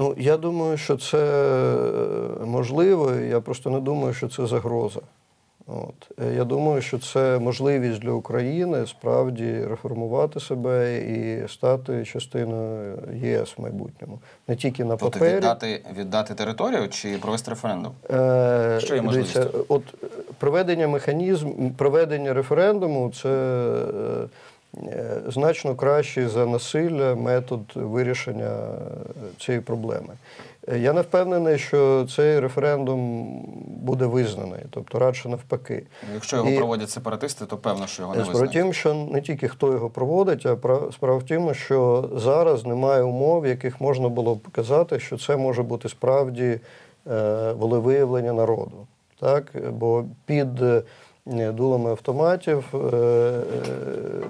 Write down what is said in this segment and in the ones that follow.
Ну, я думаю, що це е, можливо. Я просто не думаю, що це загроза. От. Е, Я думаю, що це можливість для України справді реформувати себе і стати частиною ЄС в майбутньому. Не тільки на Тобто папері. віддати, віддати територію чи провести референдум? Е, Що є дивіться. От е, проведення механізм, проведення референдуму це значно кращий за насилля метод вирішення е, цієї проблеми. Е, Я не впевнений, що цей референдум буде визнаний, тобто радше навпаки. Якщо його І- проводять сепаратисти, то певно, що його не Справа визнають. тім, що не тільки хто його проводить, а справа в тім, що зараз немає умов, в яких можна було б казати, що це може бути справді е, волевиявлення народу. Так? Бо під е, дулами автоматів, е, е,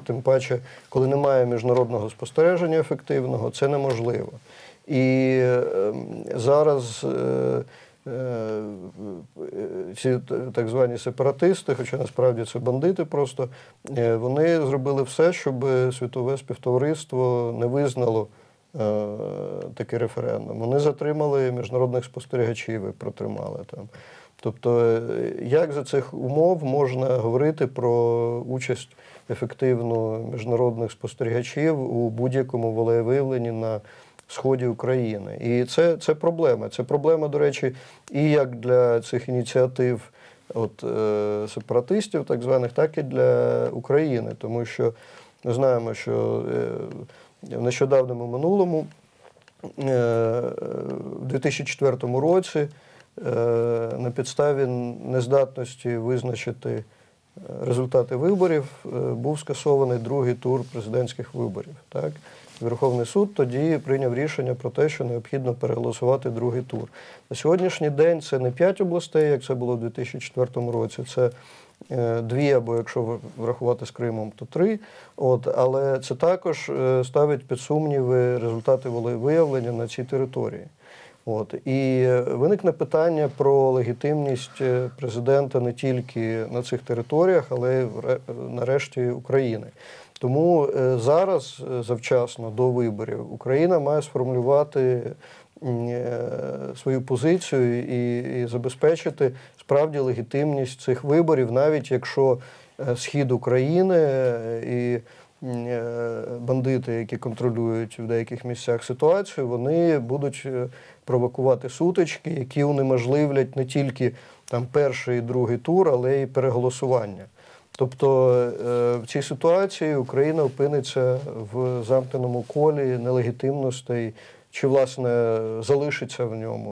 тим паче, коли немає міжнародного спостереження ефективного, це неможливо. І е, зараз. е, е, ці так звані сепаратисти, хоча насправді це бандити просто, е, вони зробили все, щоб світове співтовариство не визнало е, такий референдум. Вони затримали міжнародних спостерігачів і протримали там. Тобто, е, як за цих умов можна говорити про участь ефективну міжнародних спостерігачів у будь-якому волевиявленні на сході України? І це, це проблема. Це проблема, до речі, і як для цих ініціатив от, е, сепаратистів, так званих, так і для України, тому що ми знаємо, що е, в нещодавному минулому е, в 2004 році на підставі нездатності визначити е, результати виборів е, був скасований другий тур президентських виборів. Так? Верховний суд тоді прийняв рішення про те, що необхідно переголосувати другий тур. На сьогоднішній день це не п'ять областей, як це було в 2004 році. Це е, дві, або якщо врахувати з Кримом, то три. От, але це також е, ставить під сумніви результати волевиявлення на цій території. От і виникне питання про легітимність е, президента не тільки на цих територіях, але й нарешті України. Тому е, зараз е, завчасно до виборів Україна має сформулювати свою позицію і, і забезпечити справді легітимність цих виборів, навіть якщо схід України і бандити, які контролюють в деяких місцях ситуацію, вони будуть е, провокувати сутички, які унеможливлять не тільки там перший і другий тур, але й переголосування. Тобто е, в цій ситуації Україна опиниться в замкненому колі нелегітимностей, чи власне залишиться в ньому.